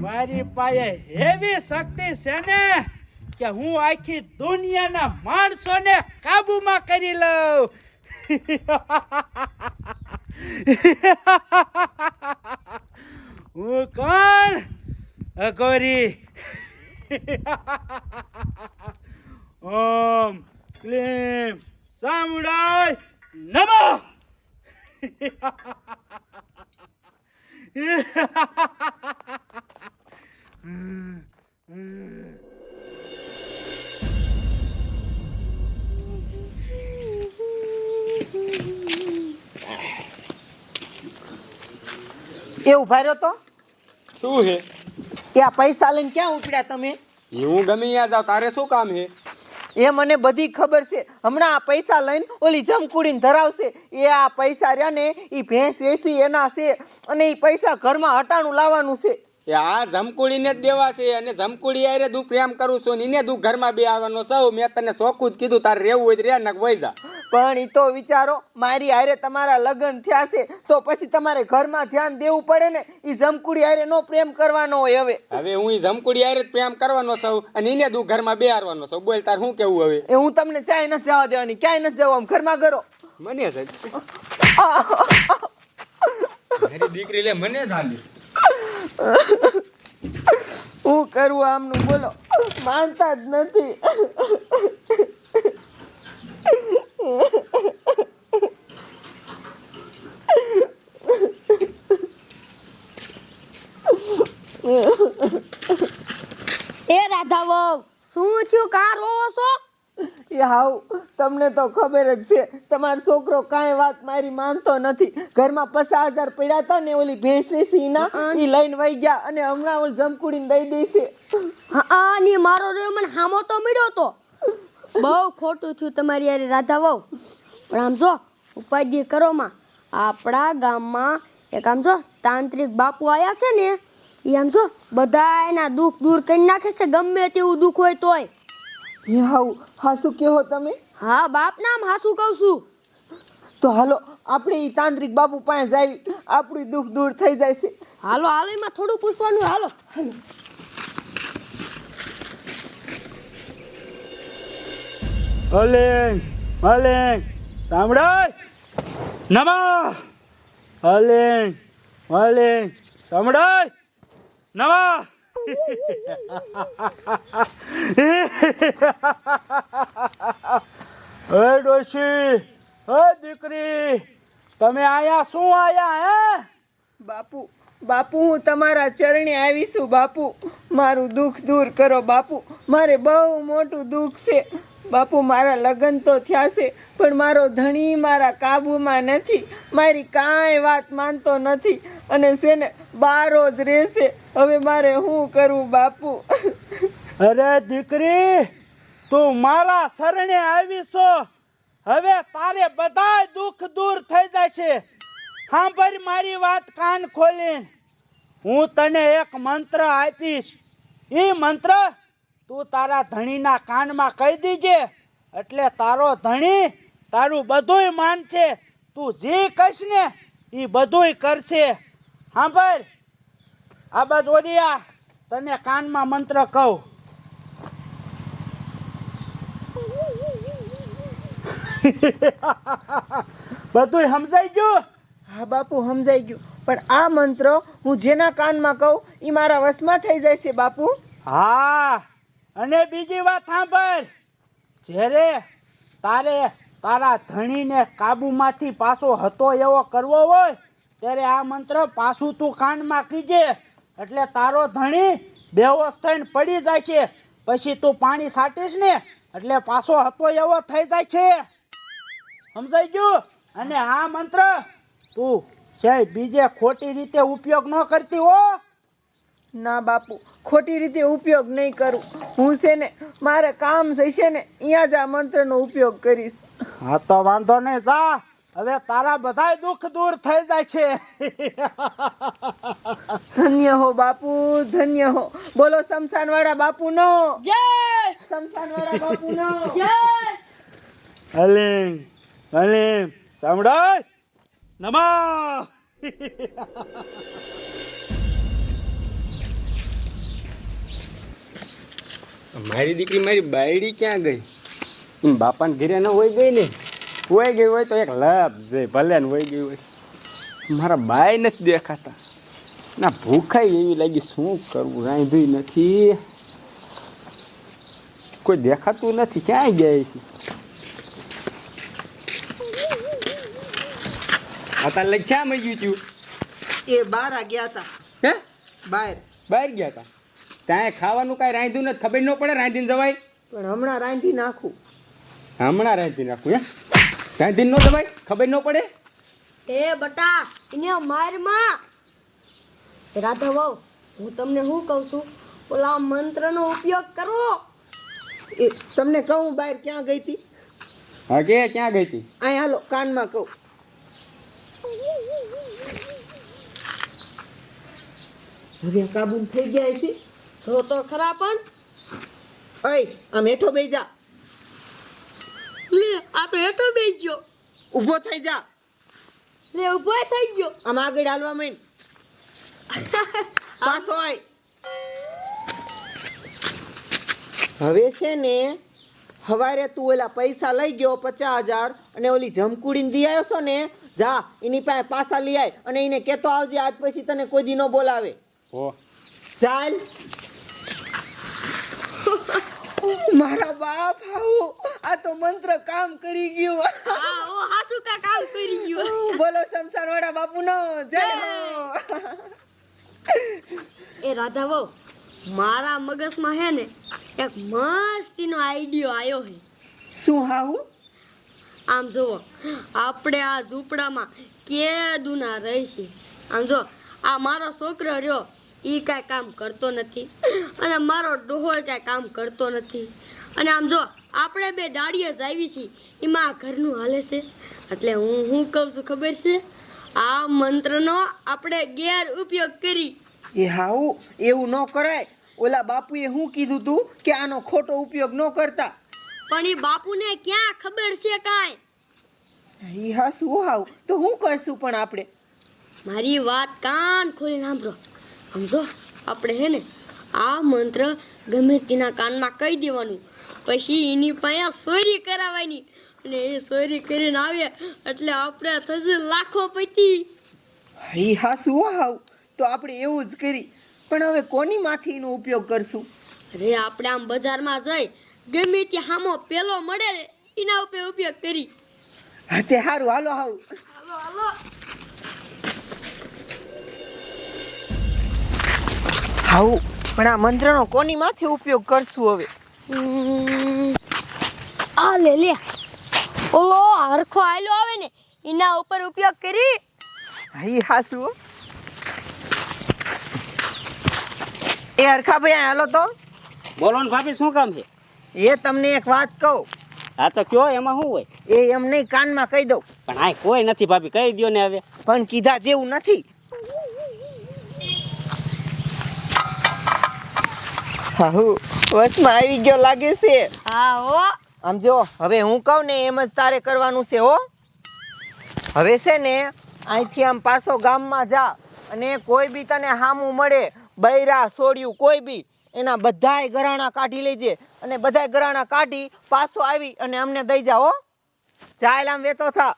મારી પાસે એવી શક્તિ છે ને કે હું આખી દુનિયાના માણસોને કાબુમાં કરી લઉં. હું કોણ? અઘોરી. ઓમ ક્લીમ. સામુડાય. નમઃ એવું ભાર્યો તો શું છે કે આ પૈસા લઈને ક્યાં ઉપડ્યા તમે એ હું ગમે ત્યાં જાઉં તારે શું કામ છે એ મને બધી ખબર છે. હમણાં આ પૈસા લઈને ઓલી જમકુડીને ધરાવશે. એ આ પૈસા રહ્યા ને એ ભેંસ વેચી એના છે. અને એ પૈસા ઘરમાં હટાણું લાવવાનું છે. એ આ જમકુડીને જ દેવા છે અને જમકુડી આરે દુઃખ પ્રેમ કરું છું ને એને દુઃખ ઘરમાં બે આવવાનો સૌ. મેં તને ચોખ્ખું જ કીધું તારે રહેવું હોય તો રે નક વહી જા. પણ એ તો વિચારો મારી હારે તમારા લગ્ન થયા છે તો પછી તમારે ઘરમાં ધ્યાન દેવું પડે ને? એ જમકુડી હારે નો પ્રેમ કરવાનો હોય હવે. હવે હું એ જમકુડી આરે જ પ્રેમ કરવાનો સૌ અને એને દુઃખ ઘરમાં બે આવવાનો સૌ. બોલ તાર શું કેવું હવે? એ હું તમને ચાય નથી જવા દેવાની ક્યાંય નથી જવા ઘરમાં કરો મને સાહેબ મારી દીકરી લે મને જ હાલી હું કરું આમનું બોલો. માનતા જ નથી. એ રાધા શું થયું? કા રોવો છો? એ હાવ તમને તો ખબર જ છે તમારો છોકરો કાંઈ વાત મારી માનતો નથી. ઘરમાં પસાર હજાર પડ્યા હતા ને ઓલી ભેંસ વેસી ના એ લઈને વહી ગયા અને હમણાં ઓલ જમકુડીને દઈ દેશે હા ની મારો રહ્યો મને હામો તો મળ્યો તો. બહુ ખોટું થયું તમારી યારે રાધા વહુ. પણ આમ જો ઉપાધિ કરો માં આપણા ગામમાં એક આમ જો તાંત્રિક બાપુ આવ્યા છે ને એ આમ જો બધા એના દુઃખ દૂર કરી નાખે છે ગમે તેવું દુઃખ હોય તોય. એ હાવ હા શું કહો તમે? હા બાપ નામ હાસું કહું છું. તો હાલો આપણે ઈ તાંત્રિક બાપુ પાસે જાવી. આપણું દુઃખ દૂર થઈ જાય છે. હાલો હાલો એમાં થોડું પૂછવાનું હાલો. અલેંગ અલેંગ સાંભળાય? નમા! અલેંગ અલેંગ સાંભળાય? નમઃ! હે ડોશી હે દીકરી તમે આયા? શું આયા હે? બાપુ બાપુ, હું તમારા ચરણે આવીશું બાપુ. મારું દુઃખ દૂર કરો, બાપુ. મારે બહુ મોટું દુઃખ છે. બાપુ, મારા લગ્ન તો થયા છે પણ મારો ધણી મારા કાબૂમાં નથી. મારી કાંઈ વાત માનતો નથી. અને છે ને બારો જ રહેશે. હવે મારે શું કરવું, બાપુ? અરે દીકરી, તું મારા શરણે આવીશો. હવે તારે બધા દુઃખ દૂર થઈ જાય છે. સાંભળ મારી વાત કાન ખોલી. હું તને એક મંત્ર આપીશ. એ મંત્ર તું તારા ધણીના કાનમાં કહી દીજે. એટલે તારો ધણી તારું બધુંય માનશે. તું જે કહીશ ને એ બધુંય કરશે. સાંભળ આ બાજુ ઓડિયા તને કાનમાં મંત્ર કહું. બધુંય સમજાઈ ગયું? હા બાપુ, સમજાઈ ગયું. પણ આ મંત્ર હું જેના કાનમાં કહું એ મારા વશમાં થઈ જાય છે બાપુ. હા, અને બીજી વાત સાંભળ. જ્યારે તારે તારા ધણીને કાબુમાંથી પાછો હતો એવો કરવો હોય, ત્યારે આ મંત્ર પાછું તું કાનમાં કીજે. એટલે તારો ધણી બેહોશ થઈને પડી જાય છે. પછી તું પાણી સાટીશ ને, એટલે પાછો હતો એવો થઈ જાય છે. સમજાઈ ગયું? અને આ મંત્ર તું સાહેબ બીજે ખોટી રીતે ઉપયોગ ન કરતી હો. ના બાપુ ખોટી રીતે ઉપયોગ નહીં કરું. હું છે ને મારે કામ થશે ને અહીંયા જ આ મંત્રનો ઉપયોગ કરીશ. હા તો વાંધો નહીં જા. હવે તારા બધાય દુઃખ દૂર થઈ જાય છે. ધન્ય હો બાપુ ધન્ય હો. બોલો શમશાનવાળા બાપુનો જય! શમશાનવાળા બાપુનો જય! અલીમ અલીમ સાંભળાય નમા! મારી દીકરી મારી બાયડી ક્યાં ગઈ? એમ બાપાને ઘરે ન હોય ગઈ ને? હોય ગઈ હોય તો એક લાભ છે, ભલે ને હોય ગઈ હોય. મારા બાય નથી દેખાતા. ના, ભૂખાઈ એવી લાગી, શું કરવું? રાંધ્યું નથી. કોઈ દેખાતું નથી. ક્યાંય જાય છે? લઈ ક્યાં મળી ગયું એ બાર ગયા હતા હે? બહાર બહાર ગયા હતા ત્યાં ખાવાનું કાંઈ રાંધ્યું નથી ખબર ન પડે રાંધીને જવાય? પણ હમણાં રાંધી નાખું. હમણાં રાંધી નાખું હે રાંધીને ન જવાય? ખબર ન પડે? એ બટા એને મારમાં રાધા વહુ હું તમને શું કહું છું? ઓલા મંત્રનો ઉપયોગ કરો. એ તમને કહું બહાર ક્યાં ગઈ હતી હા કે ક્યાં ગઈ હતી અહીં હાલો કાનમાં કહું. હવે કાબુ થઈ ગયા છે. સો તો ખરા પણ. અય આમ હેઠો બેસી જા. લે આ તો હેઠો બેસી ગયો. ઊભો થઈ જા. લે ઊભો થઈ ગયો. આમ આગળ હાલવા માંડ. પાછો આય. હવે છે ને હવારે તું ઓલા પૈસા લઈ ગયો પચાસ હજાર અને ઓલી જમકુડીને દી આવ્યો છો ને જા એની પાસે પાછા લઈ આય અને એને કેતો આવજે આજ પછી તને કોઈ દી ન બોલાવે. હો ચાલ. મારા બાપ આવો. આ તો મંત્ર કામ કરી ગયું. હા ઓ હાચું કા કામ કરી ગયો? બોલો શમશાન વાળા બાપુ નો. જય હો. એ રાધા બહુ મારા મગજમાં હે ને એક મસ્તીનો આઈડિયો આવ્યો હે. શું હાવું આમ જુઓ આપણે આ ઝૂંપડામાં કેદુના દુના છે આમ જો આ મારો છોકરો રહ્યો એ કાંઈ કામ કરતો નથી. અને મારો ડોહો કાંઈ કામ કરતો નથી. અને આમ જો આપણે બે દાડીએ જ આવી છીએ એમાં આ ઘરનું હાલે છે. એટલે હું શું કહું છું ખબર છે? આ મંત્રનો આપણે ગેર ઉપયોગ કરી. એ હાઉ એવું ન કરાય. ઓલા બાપુએ શું કીધું તું કે આનો ખોટો ઉપયોગ ન કરતા? પણ એ બાપુને ક્યાં ખબર છે કાંઈ? ઈ હા શું હાવ. તો હું કરશું પણ આપણે? મારી વાત કાન ખોલીને સાંભળો. સમજો? આપણે હે ને આ મંત્ર ગમે તેના કાનમાં કહી દેવાનું. પછી એની પાસે સોરી કરાવવાની. અને એ સોરી કરીને આવે એટલે આપણે થશે લાખો પૈતી ઈ હા શું હાવ. તો આપણે એવું જ કરી. પણ હવે કોની માંથી એનો ઉપયોગ કરશું? અરે આપણે આમ બજારમાં જઈ ગમે ત્યાં હામો પેલો મળે એના ઉપર ઉપયોગ કરી. હા તે સારું હાલો હાવ. હાલો હાલો. હાવું પણ આ મંત્રનો કોની માથે ઉપયોગ કરશું હવે? હમ, આ લે લે. ઓલો હરખો આયલો આવે ને એના ઉપર ઉપયોગ કરી. હઈ હાસુ એ હરખા ભાઈ હાલો તો. બોલો ને ભાભી શું કામ છે? એ તમને એક વાત કહું. આ તો કયો એમાં શું હોય? એ એમ નહીં કાનમાં કહી દઉં. પણ આ કોઈ નથી ભાભી કહી દ્યો ને હવે. પણ કીધા જેવું નથી. હાહુ વસમાં આવી ગયો લાગે છે. હા હો. આમ જો હવે હું કહું ને એમ જ તારે કરવાનું છે હો. હવે છે ને અહીંથી આમ પાછો ગામમાં જા અને કોઈ બી તને હામું મળે બૈરા સોડિયું કોઈ બી એના બધાય ગરાણા કાઢી લેજે અને બધાય ગરાણા કાઢી પાછો આવી અને અમને દઈ જાઓ હો. ચાલ આમ વેતો થા.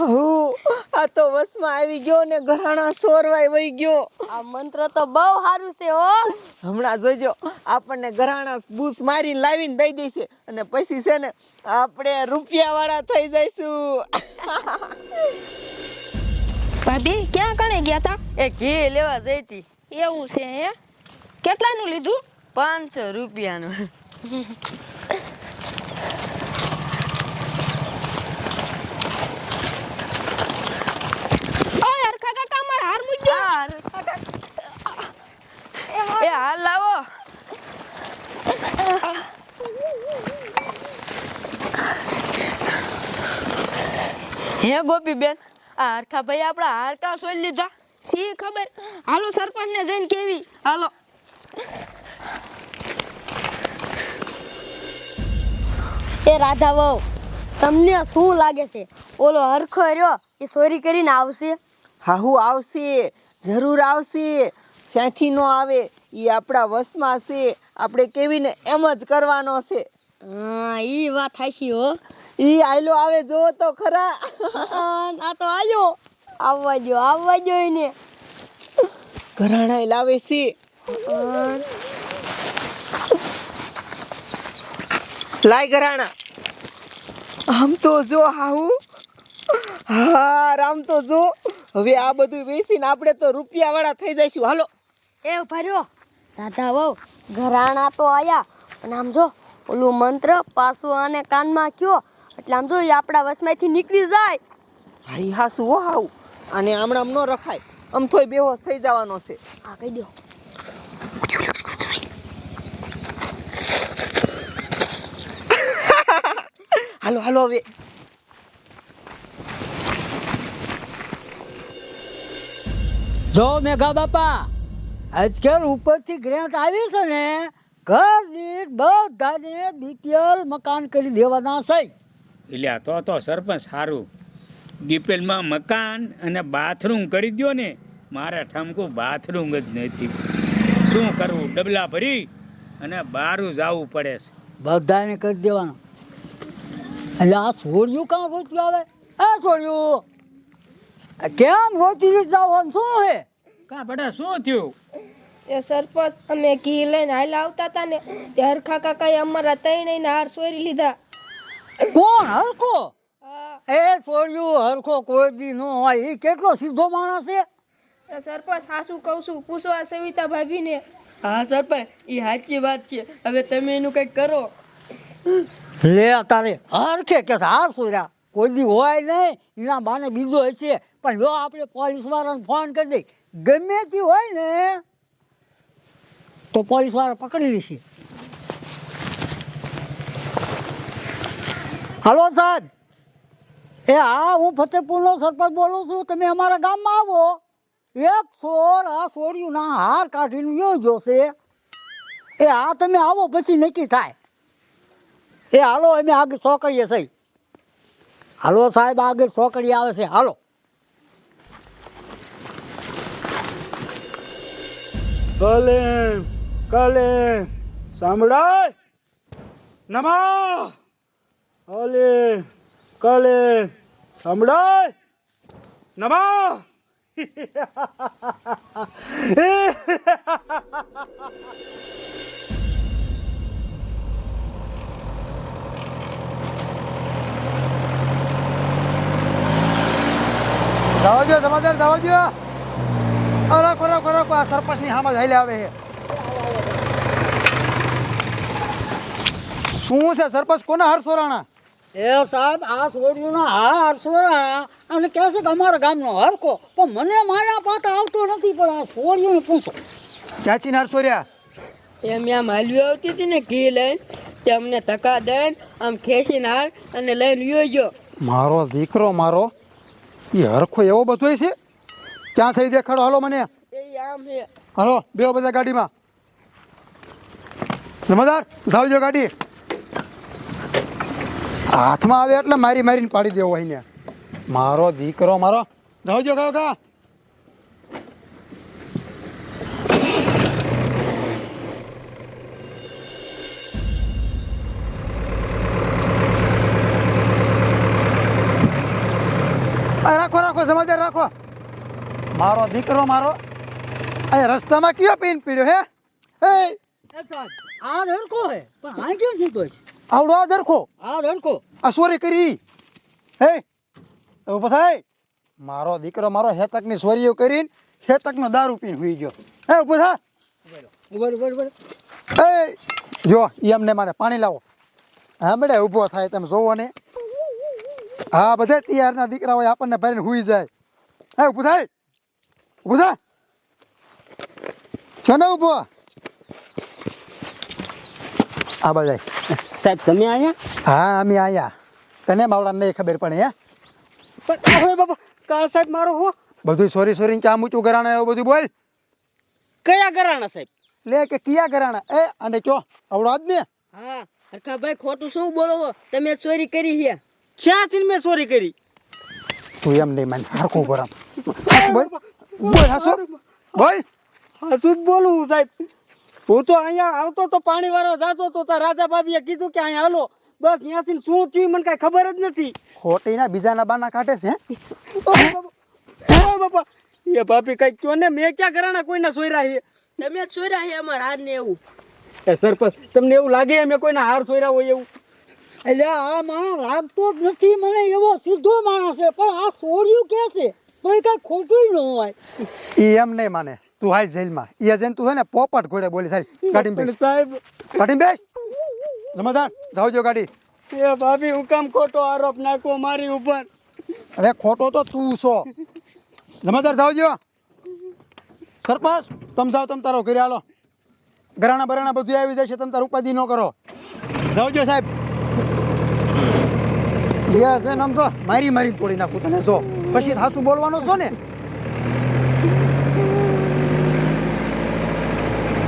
હું આ તો વસમાં આવી ગયો ને ઘરાણા સોરવાય વહી ગયો. આ મંત્ર તો બહુ સારું છે હો. હમણાં જોજો આપણને ઘરાણા બૂસ મારીને લાવીને દઈ દેશે અને પછી છે ને આપણે રૂપિયા વાળા થઈ જઈશું. ભાભી ક્યાં કણે ગયા તા? એ ઘી લેવા જઈ હતી. એવું છે હે? કેટલાનું લીધું? પાંચસો રૂપિયાનું ઓય હરખા કાકા મારા હાર મૂકજો એ હાલ લાવો હે ગોપી બેન આ હરખા ભાઈ આપણા હારકા સોઈ લીધા. ઈ ખબર? હાલો સરપંચ ને જઈને કેવી? હાલો. રાધા વહુ તમને શું લાગે છે? ઓલો હરખો રહ્યો એ ચોરી કરીને આવશે? હાહુ આવશે. જરૂર આવશે. સ્યાંથી નો આવે એ આપણા વશમાં છે. આપણે કેવીને એમ જ કરવાનો છે. હા એ વાત હાચી હો. ઈ આયલો આવે જોવો તો ખરા. આ તો આયો. આવવા જો આવવા જો એને. ઘરાણા લાવે છે. લાય ઘરાણા. આમ તો જો હાઉ હા રામ તો જો. હવે આ બધું વેચીને આપણે તો રૂપિયા વાળા થઈ જઈશું. હાલો. એ ઊભા દાદા વહુ ઘરાણા તો આયા. પણ આમ જો ઓલું મંત્ર પાછું આને કાનમાં કયો? એટલે આમ જો આપણા વસમાંથી નીકળી જાય. હારી હાસુ હો હાવ. અને હમણાં ન રખાય. આમ થોય બેહોશ થઈ જવાનો છે. હા કહી દો. હાલો હાલો હવે. જો મેઘા બાપા આજકાલ ઉપરથી ગ્રેન્ટ આવી છે ને ઘર દીઠ બધાને બીપીએલ મકાન કરી દેવાના છે. એટલે તો તો સરપંચ સારું ડીપેલમાં મકાન અને બાથરૂમ કરી દો ને મારે ઠમકું બાથરૂમ જ નથી. શું કરવું? ડબલા ભરી અને બહારું જવું પડે છે. બધાને કરી દેવાનું. એટલે આ છોડ્યું કાં રોત્યું આવે આ છોડ્યું. આ કેમ રોતી જવાનું શું હે? કા બેટા શું થયું? એ સરપંચ અમે ઘી લઈને હાલ આવતા હતા ને તે હરખા કાકાએ અમારા ત્રણેયને હાર સોરી લીધા. કોણ? હરખો? એ છોડ્યું હરખો કોઈ દી નો હોય. એ કેટલો સીધો માણસ છે? સરપંચ સાસુ કહું છું પૂછો આ સવિતા ભાભીને. હા સરપંચ એ સાચી વાત છે. હવે તમે એનું કંઈક કરો. લે તારે હરખે કે હાર સોર્યા. કોઈ દી હોય નહીં એના બાને બીજો હશે. પણ જો આપણે પોલીસ વાળાને ફોન કરી દઈ. ગમે તે હોય ને તો પોલીસવાળા પકડી લેશે. હલો સાહેબ. એ હા હું ફતેપુરનો સરપંચ બોલું છું. તમે અમારા ગામમાં આવો. એક સોર આ સોળિયુંના હાર કાઢીને યો જોશે એ હા તમે આવો પછી નક્કી થાય. એ હાલો, અમે આગળ ચોકડીએ સહી હાલો સાહેબ, આગળ ચોકડી આવે છે. હાલો. કલેમ કલેમ. સાંભળાય? નમા! કલેમ કલે, સંભળાય. નમા. જવા દો જમાદાર જવા દો અરે કરો કરો આ સરપંચની સામે જઈ આવે છે. શું છે સરપંચ? કોના હાર રાણા એ સાહેબ આ છોડ્યું ના હાર સોરા અને કહે છે કે અમારા ગામનો હરકો. પણ મને મારા પાતા આવતો નથી પણ આ છોડ્યું પૂછો. ચાચી હરસો એમ એમ આમ હાલવી આવતી હતી ને ઘી લઈને. તે અમને ધક્કા દઈને આમ ખેંચીને હાર અને લઈને વ્યો ગયો. મારો દીકરો મારો એ હરખો એવો બધો છે? ક્યાં થઈ દેખાડો? હાલો મને. એ આમ છે હાલો બે બધા ગાડીમાં. જમાદાર જાવજો ગાડી. હાથમાં આવે એટલે મારી મારીને પાડી દેવો અહીંને મારો દીકરો, મારો. જાવજો ગાવ કા રાખો રાખો સમજદાર રાખો. મારો દીકરો, મારો. અહીંયા રસ્તામાં કયો પીન પીડ્યો, હે? હે? આ ધરકો હે, પણ આ કેમ છૂટો છે? આવડો આ દરખો આ હરકો આ સોરી કરી. હે? ઊભો થાય. મારો દીકરો મારો હેતકની સોરીઓ કરીને હેતકનો દારૂ પીને હુઈ ગયો. હે ઊભો થા. ઉભર ઉભર ઉભર એ જો ઈ અમને મારે પાણી લાવો. હા બેટા ઊભો થાય તમે જોવો ને. હા બધા તૈયારના દીકરા હોય આપણને ભરીને હુઈ જાય. હે ઊભું થાય. ઊભું થા. છો ને ઊભો આ બધા સાહેબ તમે આયા? હા અમે આયા. તને માવડા નહીં ખબર પડે હે? પણ હવે બાપા કાળ સાહેબ મારો હો. બધું સોરી સોરી ક્યાં ઊંચું ઘરાણા એવું બધું બોલ. કયા ઘરાણા સાહેબ? લે કે કયા ગરાણા એ અને ચો આવડાદ ને હા હરખાભાઈ ખોટું શું બોલો? તમે ચોરી કરી છે ક્યાંથી મેં ચોરી કરી? તું એમ નહીં માન હરખું રામ. બોલ બોલ હસો. બોલ. હસું જ બોલું સાહેબ. હું તો અહીંયા આવતો તો પાણી વાળો જાતો તો તાર રાજા બાબીએ કીધું કે અહીંયા હાલો. બસ ત્યાંથી શું થયું મને કાંઈ ખબર જ નથી. ખોટી ના બીજાના બાના કાઢે છે હે? ઓ બાપા એ ભાભી કઈ કયો ને મેં ક્યાં કરાણા કોઈના સોયરા છે તમે જ ચોર્યા છે અમારા હાર ને એવું. એ સરપંચ તમને એવું લાગે મેં કોઈના હાર સોયરા હોય એવું? એટલે આ માણસ લાગતો જ નથી મને એવો સીધો માણસ છે. પણ આ સોર્યું કે છે? તો એ કાંઈ ખોટું ન હોય. એમ નહીં માને. તું હાલ જેલમાં. એ જઈને તું છે ને પોપટ ઘોડે બોલી સારી કાઢી બેસ. સાહેબ. કાઢી બેસ. જમાદાર જાઓ જો ગાડી. એ ભાભી હું કામ ખોટો આરોપ નાખો મારી ઉપર? અરે ખોટો તો તું છો. જમાદાર જાવજો સરપંચ તમ જાવ તમ તારો ઘરે હાલો. ઘરાણા બરાણા બધું આવી છે તમ તાર ઉપાધિ ન કરો. જાવજો સાહેબ. યસ એમ તો મારી મારી તોડી નાખું તને જો. પછી હાસું બોલવાનો છો ને?